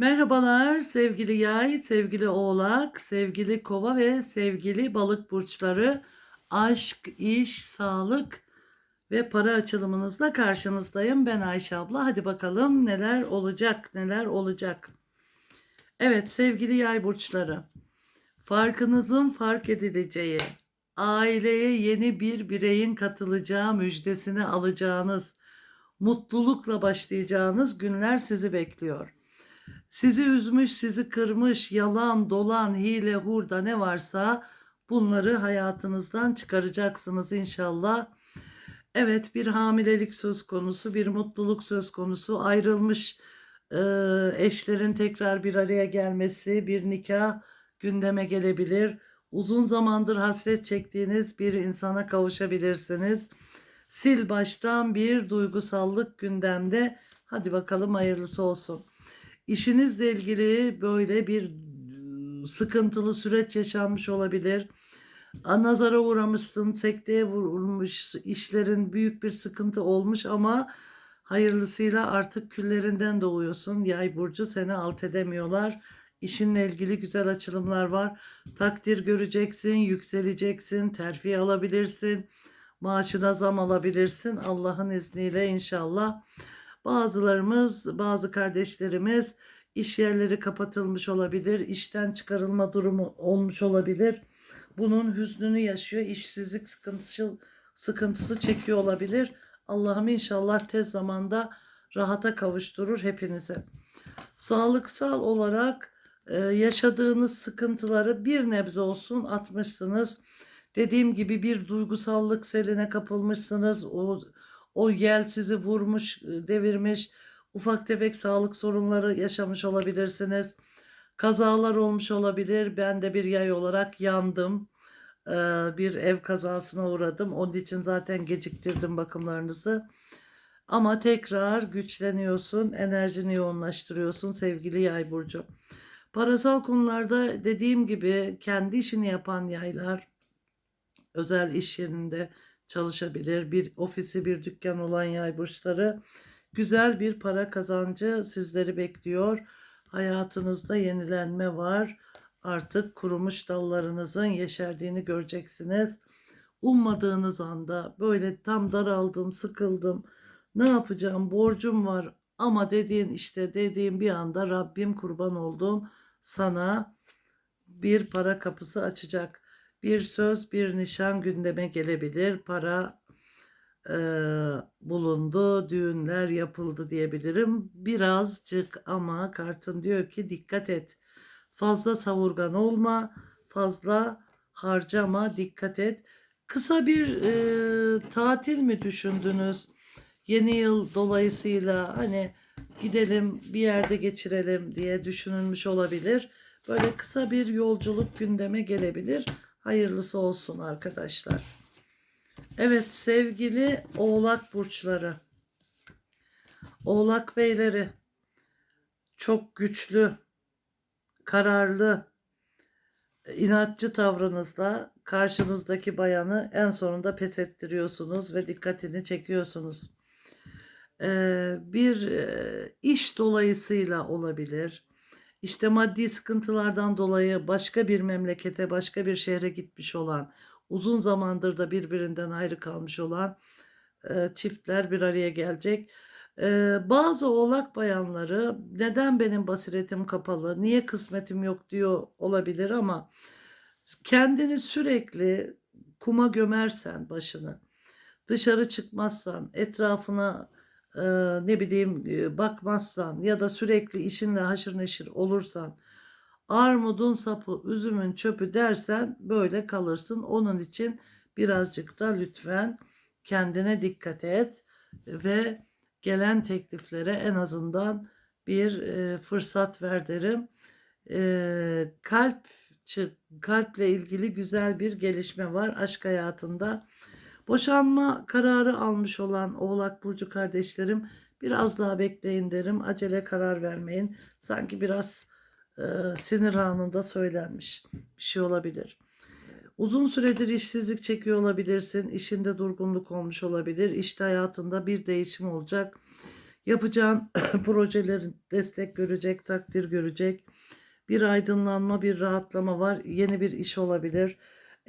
Merhabalar sevgili yay, sevgili oğlak, sevgili kova ve sevgili balık burçları. Aşk, iş, sağlık ve para açılımınızla karşınızdayım. Ben Ayşe abla. Hadi bakalım neler olacak, neler olacak. Evet sevgili yay burçları. Farkınızın fark edileceği, aileye yeni bir bireyin katılacağı müjdesini alacağınız, mutlulukla başlayacağınız günler sizi bekliyor. Sizi üzmüş, sizi kırmış, yalan, dolan, hile, hurda ne varsa bunları hayatınızdan çıkaracaksınız inşallah. Evet bir hamilelik söz konusu, bir mutluluk söz konusu, ayrılmış e, eşlerin tekrar bir araya gelmesi, bir nikah gündeme gelebilir. Uzun zamandır hasret çektiğiniz bir insana kavuşabilirsiniz. Sil baştan bir duygusallık gündemde. Hadi bakalım hayırlısı olsun. İşinizle ilgili böyle bir e, sıkıntılı süreç yaşanmış olabilir. Nazara uğramışsın, sekteye vurulmuş, işlerin büyük bir sıkıntı olmuş ama hayırlısıyla artık küllerinden doğuyorsun. Yay burcu seni alt edemiyorlar. İşinle ilgili güzel açılımlar var. Takdir göreceksin, yükseleceksin, terfi alabilirsin. Maaşına zam alabilirsin. Allah'ın izniyle inşallah. Bazılarımız, bazı kardeşlerimiz iş yerleri kapatılmış olabilir, işten çıkarılma durumu olmuş olabilir. Bunun hüznünü yaşıyor, işsizlik sıkıntısı, sıkıntısı çekiyor olabilir. Allah'ım inşallah tez zamanda rahata kavuşturur hepinizi. Sağlıksal olarak e, yaşadığınız sıkıntıları bir nebze olsun atmışsınız. Dediğim gibi bir duygusallık seline kapılmışsınız. O o yel sizi vurmuş, e, devirmiş. Ufak tefek sağlık sorunları yaşamış olabilirsiniz. Kazalar olmuş olabilir. Ben de bir yay olarak yandım. Ee, bir ev kazasına uğradım. Onun için zaten geciktirdim bakımlarınızı. Ama tekrar güçleniyorsun, enerjini yoğunlaştırıyorsun sevgili yay burcu. Parasal konularda dediğim gibi kendi işini yapan yaylar özel iş yerinde çalışabilir. Bir ofisi, bir dükkan olan yay burçları güzel bir para kazancı sizleri bekliyor. Hayatınızda yenilenme var. Artık kurumuş dallarınızın yeşerdiğini göreceksiniz. Ummadığınız anda böyle tam daraldım, sıkıldım. Ne yapacağım? Borcum var ama dediğin işte dediğim bir anda Rabbim kurban oldum sana bir para kapısı açacak. Bir söz, bir nişan gündeme gelebilir. Para e, bulundu, düğünler yapıldı diyebilirim. Birazcık ama kartın diyor ki dikkat et. Fazla savurgan olma, fazla harcama, dikkat et. Kısa bir e, tatil mi düşündünüz? Yeni yıl dolayısıyla hani gidelim bir yerde geçirelim diye düşünülmüş olabilir. Böyle kısa bir yolculuk gündeme gelebilir. Hayırlısı olsun arkadaşlar. Evet sevgili oğlak burçları. Oğlak beyleri çok güçlü, kararlı, inatçı tavrınızla karşınızdaki bayanı en sonunda pes ettiriyorsunuz ve dikkatini çekiyorsunuz. Ee, bir e, iş dolayısıyla olabilir işte maddi sıkıntılardan dolayı başka bir memlekete, başka bir şehre gitmiş olan, uzun zamandır da birbirinden ayrı kalmış olan e, çiftler bir araya gelecek. E, bazı oğlak bayanları neden benim basiretim kapalı, niye kısmetim yok diyor olabilir ama kendini sürekli kuma gömersen başını, dışarı çıkmazsan, etrafına ne bileyim bakmazsan ya da sürekli işinle haşır neşir olursan armudun sapı üzümün çöpü dersen böyle kalırsın. Onun için birazcık da lütfen kendine dikkat et ve gelen tekliflere en azından bir fırsat ver derim. Kalp kalple ilgili güzel bir gelişme var aşk hayatında. Boşanma kararı almış olan Oğlak Burcu kardeşlerim biraz daha bekleyin derim. Acele karar vermeyin. Sanki biraz e, sinir anında söylenmiş bir şey olabilir. Uzun süredir işsizlik çekiyor olabilirsin. İşinde durgunluk olmuş olabilir. İşte hayatında bir değişim olacak. Yapacağın projelerin destek görecek, takdir görecek. Bir aydınlanma, bir rahatlama var. Yeni bir iş olabilir.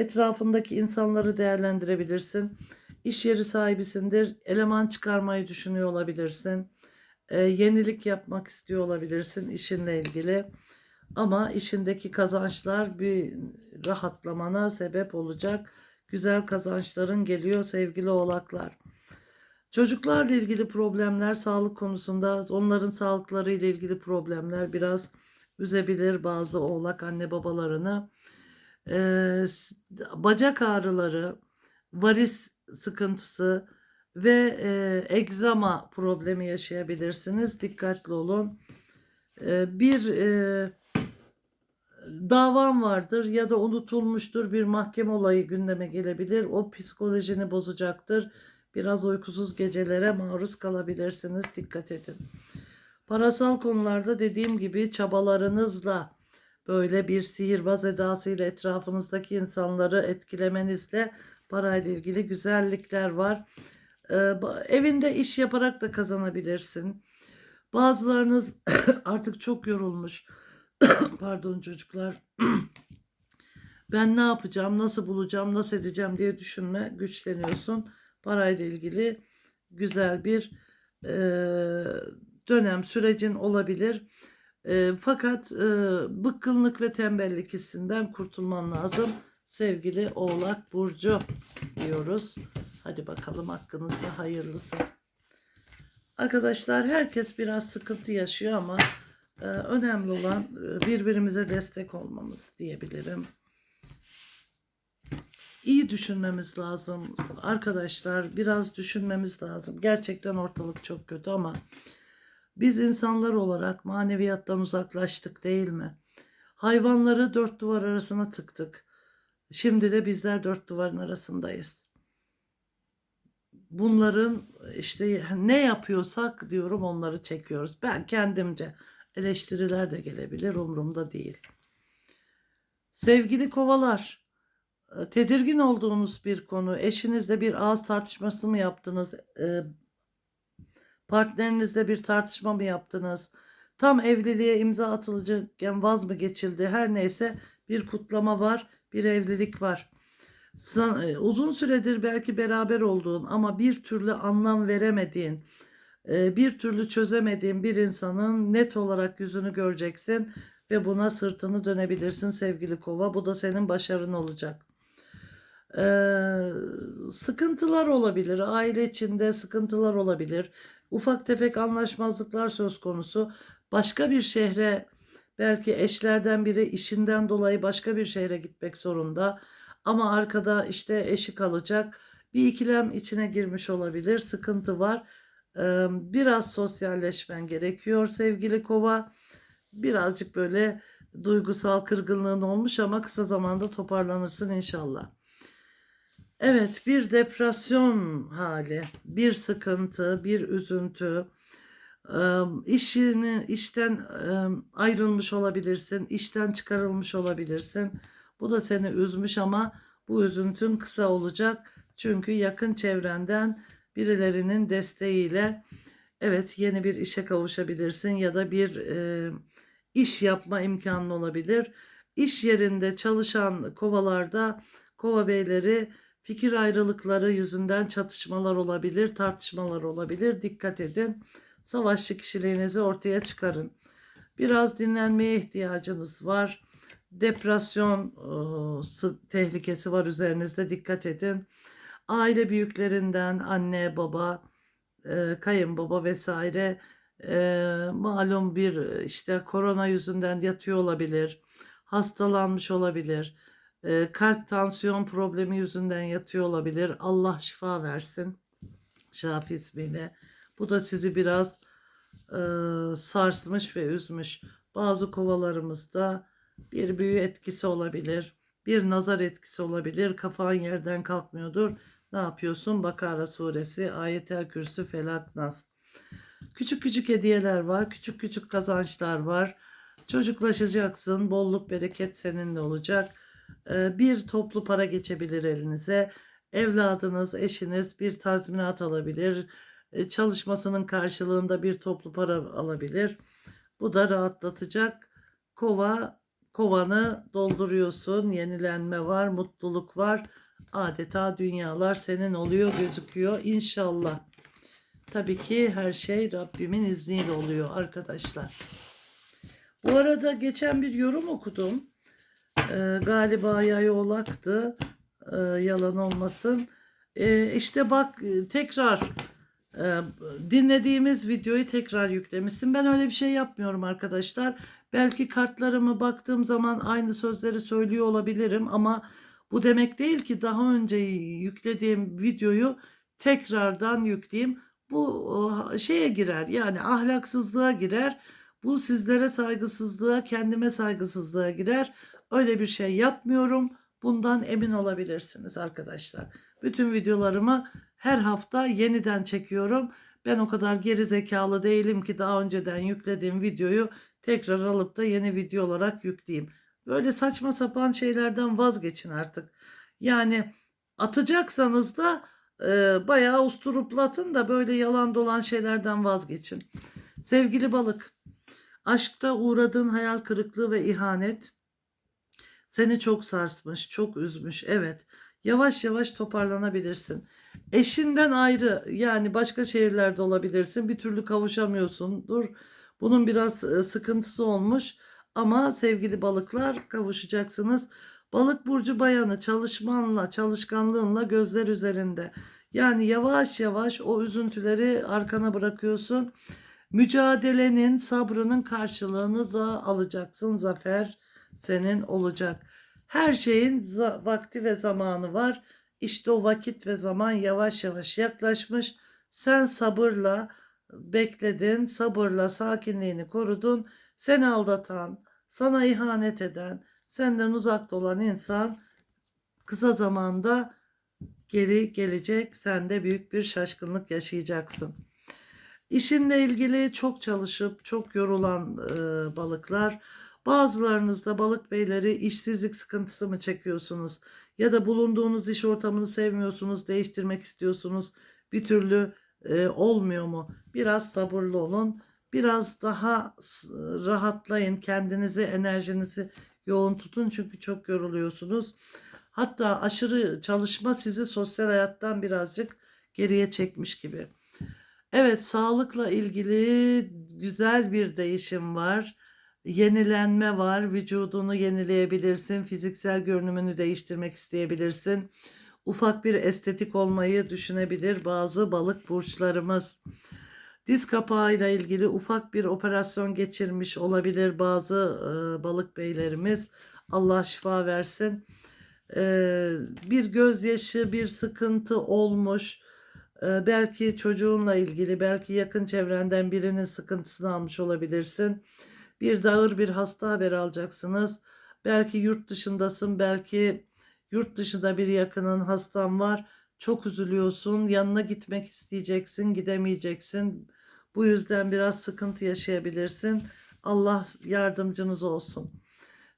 Etrafındaki insanları değerlendirebilirsin. İş yeri sahibisindir. Eleman çıkarmayı düşünüyor olabilirsin. Ee, yenilik yapmak istiyor olabilirsin işinle ilgili. Ama işindeki kazançlar bir rahatlamana sebep olacak. Güzel kazançların geliyor sevgili oğlaklar. Çocuklarla ilgili problemler, sağlık konusunda onların sağlıkları ile ilgili problemler biraz üzebilir bazı oğlak anne babalarını. S- bacak ağrıları, varis sıkıntısı ve e, egzama problemi yaşayabilirsiniz. Dikkatli olun. Ee, bir e, davan vardır ya da unutulmuştur bir mahkeme olayı gündeme gelebilir. O psikolojini bozacaktır. Biraz uykusuz gecelere maruz kalabilirsiniz. Dikkat edin. Parasal konularda dediğim gibi çabalarınızla böyle bir sihirbaz edasıyla etrafınızdaki insanları etkilemenizle parayla ilgili güzellikler var. Ee, evinde iş yaparak da kazanabilirsin. Bazılarınız artık çok yorulmuş. Pardon çocuklar. ben ne yapacağım, nasıl bulacağım, nasıl edeceğim diye düşünme, güçleniyorsun. Parayla ilgili güzel bir e, dönem, sürecin olabilir. E, fakat e, bıkkınlık ve tembellik hissinden kurtulman lazım. Sevgili Oğlak Burcu diyoruz. Hadi bakalım hakkınızda hayırlısı. Arkadaşlar herkes biraz sıkıntı yaşıyor ama e, önemli olan birbirimize destek olmamız diyebilirim. İyi düşünmemiz lazım arkadaşlar. Biraz düşünmemiz lazım. Gerçekten ortalık çok kötü ama biz insanlar olarak maneviyattan uzaklaştık değil mi? Hayvanları dört duvar arasına tıktık. Şimdi de bizler dört duvarın arasındayız. Bunların işte ne yapıyorsak diyorum onları çekiyoruz. Ben kendimce eleştiriler de gelebilir umurumda değil. Sevgili kovalar, e, tedirgin olduğunuz bir konu, eşinizle bir ağız tartışması mı yaptınız? Partnerinizle bir tartışma mı yaptınız? Tam evliliğe imza atılacakken vaz mı geçildi? Her neyse bir kutlama var, bir evlilik var. E, uzun süredir belki beraber olduğun ama bir türlü anlam veremediğin, e, bir türlü çözemediğin bir insanın net olarak yüzünü göreceksin ve buna sırtını dönebilirsin sevgili kova. Bu da senin başarın olacak. Ee, sıkıntılar olabilir. Aile içinde sıkıntılar olabilir. Ufak tefek anlaşmazlıklar söz konusu. Başka bir şehre belki eşlerden biri işinden dolayı başka bir şehre gitmek zorunda. Ama arkada işte eşi kalacak. Bir ikilem içine girmiş olabilir. Sıkıntı var. Biraz sosyalleşmen gerekiyor sevgili kova. Birazcık böyle duygusal kırgınlığın olmuş ama kısa zamanda toparlanırsın inşallah. Evet, bir depresyon hali, bir sıkıntı, bir üzüntü, işini işten ayrılmış olabilirsin, işten çıkarılmış olabilirsin. Bu da seni üzmüş ama bu üzüntün kısa olacak. Çünkü yakın çevrenden birilerinin desteğiyle evet yeni bir işe kavuşabilirsin ya da bir eee, iş yapma imkanı olabilir. İş yerinde çalışan kovalarda kova beyleri Fikir ayrılıkları yüzünden çatışmalar olabilir, tartışmalar olabilir. Dikkat edin. Savaşçı kişiliğinizi ortaya çıkarın. Biraz dinlenmeye ihtiyacınız var. Depresyon e, tehlikesi var üzerinizde. Dikkat edin. Aile büyüklerinden anne, baba, e, kayınbaba vesaire e, malum bir işte korona yüzünden yatıyor olabilir. Hastalanmış olabilir kalp tansiyon problemi yüzünden yatıyor olabilir. Allah şifa versin. Şafi ismiyle. Bu da sizi biraz e, sarsmış ve üzmüş. Bazı kovalarımızda bir büyü etkisi olabilir. Bir nazar etkisi olabilir. Kafan yerden kalkmıyordur. Ne yapıyorsun? Bakara suresi, ayetel kürsü, felak, nas. Küçük küçük hediyeler var. Küçük küçük kazançlar var. Çocuklaşacaksın. Bolluk bereket seninle olacak. Bir toplu para geçebilir elinize. Evladınız, eşiniz bir tazminat alabilir. çalışmasının karşılığında bir toplu para alabilir. Bu da rahatlatacak. Kova kovanı dolduruyorsun. Yenilenme var, mutluluk var. Adeta dünyalar senin oluyor gözüküyor inşallah. Tabii ki her şey Rabbimin izniyle oluyor arkadaşlar. Bu arada geçen bir yorum okudum. Ee, galiba yay oğlaktı. Ee, yalan olmasın. Ee, işte bak e, tekrar e, dinlediğimiz videoyu tekrar yüklemişsin. Ben öyle bir şey yapmıyorum arkadaşlar. Belki kartlarımı baktığım zaman aynı sözleri söylüyor olabilirim ama bu demek değil ki daha önce yüklediğim videoyu tekrardan yükleyeyim. Bu şeye girer yani ahlaksızlığa girer. Bu sizlere saygısızlığa, kendime saygısızlığa girer. Öyle bir şey yapmıyorum. Bundan emin olabilirsiniz arkadaşlar. Bütün videolarımı her hafta yeniden çekiyorum. Ben o kadar geri zekalı değilim ki daha önceden yüklediğim videoyu tekrar alıp da yeni video olarak yükleyeyim. Böyle saçma sapan şeylerden vazgeçin artık. Yani atacaksanız da e, bayağı usturuplatın da böyle yalan dolan şeylerden vazgeçin. Sevgili balık, aşkta uğradığın hayal kırıklığı ve ihanet seni çok sarsmış, çok üzmüş. Evet, yavaş yavaş toparlanabilirsin. Eşinden ayrı yani başka şehirlerde olabilirsin. Bir türlü kavuşamıyorsun. Dur. Bunun biraz e, sıkıntısı olmuş ama sevgili balıklar kavuşacaksınız. Balık burcu bayanı çalışmanla, çalışkanlığınla gözler üzerinde. Yani yavaş yavaş o üzüntüleri arkana bırakıyorsun. Mücadelenin, sabrının karşılığını da alacaksın. Zafer senin olacak. Her şeyin vakti ve zamanı var. İşte o vakit ve zaman yavaş yavaş yaklaşmış. Sen sabırla bekledin, sabırla sakinliğini korudun. Seni aldatan, sana ihanet eden, senden uzakta olan insan kısa zamanda geri gelecek. Sen de büyük bir şaşkınlık yaşayacaksın. İşinle ilgili çok çalışıp çok yorulan e, balıklar. Bazılarınız da balık beyleri işsizlik sıkıntısı mı çekiyorsunuz? Ya da bulunduğunuz iş ortamını sevmiyorsunuz, değiştirmek istiyorsunuz. Bir türlü e, olmuyor mu? Biraz sabırlı olun. Biraz daha rahatlayın. Kendinizi, enerjinizi yoğun tutun çünkü çok yoruluyorsunuz. Hatta aşırı çalışma sizi sosyal hayattan birazcık geriye çekmiş gibi. Evet, sağlıkla ilgili güzel bir değişim var. Yenilenme var. Vücudunu yenileyebilirsin. Fiziksel görünümünü değiştirmek isteyebilirsin. Ufak bir estetik olmayı düşünebilir bazı balık burçlarımız. Diz kapağıyla ilgili ufak bir operasyon geçirmiş olabilir bazı e, balık beylerimiz. Allah şifa versin. E, bir gözyaşı, bir sıkıntı olmuş. E, belki çocuğunla ilgili, belki yakın çevrenden birinin sıkıntısını almış olabilirsin. Bir de ağır bir hasta haberi alacaksınız. Belki yurt dışındasın, belki yurt dışında bir yakının hastan var. Çok üzülüyorsun, yanına gitmek isteyeceksin, gidemeyeceksin. Bu yüzden biraz sıkıntı yaşayabilirsin. Allah yardımcınız olsun.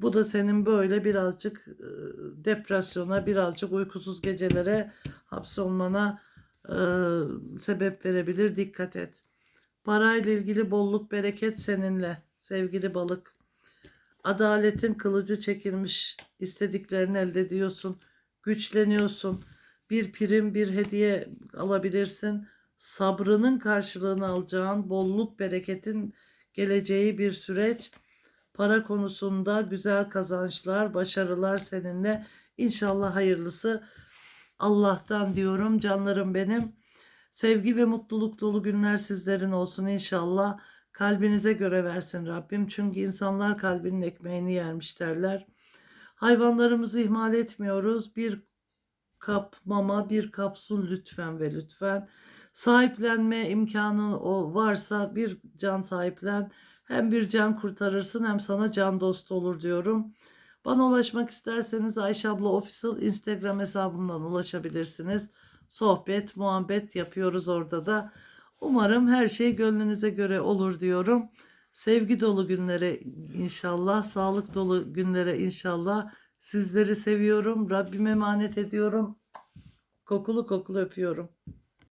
Bu da senin böyle birazcık depresyona, birazcık uykusuz gecelere hapsolmana sebep verebilir. Dikkat et. Parayla ilgili bolluk bereket seninle sevgili balık. Adaletin kılıcı çekilmiş. istediklerini elde ediyorsun. Güçleniyorsun. Bir prim, bir hediye alabilirsin. Sabrının karşılığını alacağın, bolluk bereketin geleceği bir süreç. Para konusunda güzel kazançlar, başarılar seninle. İnşallah hayırlısı. Allah'tan diyorum canlarım benim. Sevgi ve mutluluk dolu günler sizlerin olsun inşallah. Kalbinize göre versin Rabbim. Çünkü insanlar kalbinin ekmeğini yermiş derler. Hayvanlarımızı ihmal etmiyoruz. Bir kap mama, bir kap su lütfen ve lütfen. Sahiplenme imkanı o varsa bir can sahiplen. Hem bir can kurtarırsın hem sana can dostu olur diyorum. Bana ulaşmak isterseniz Ayşe abla official Instagram hesabımdan ulaşabilirsiniz. Sohbet, muhabbet yapıyoruz orada da. Umarım her şey gönlünüze göre olur diyorum. Sevgi dolu günlere inşallah, sağlık dolu günlere inşallah. Sizleri seviyorum. Rabbime emanet ediyorum. Kokulu kokulu öpüyorum.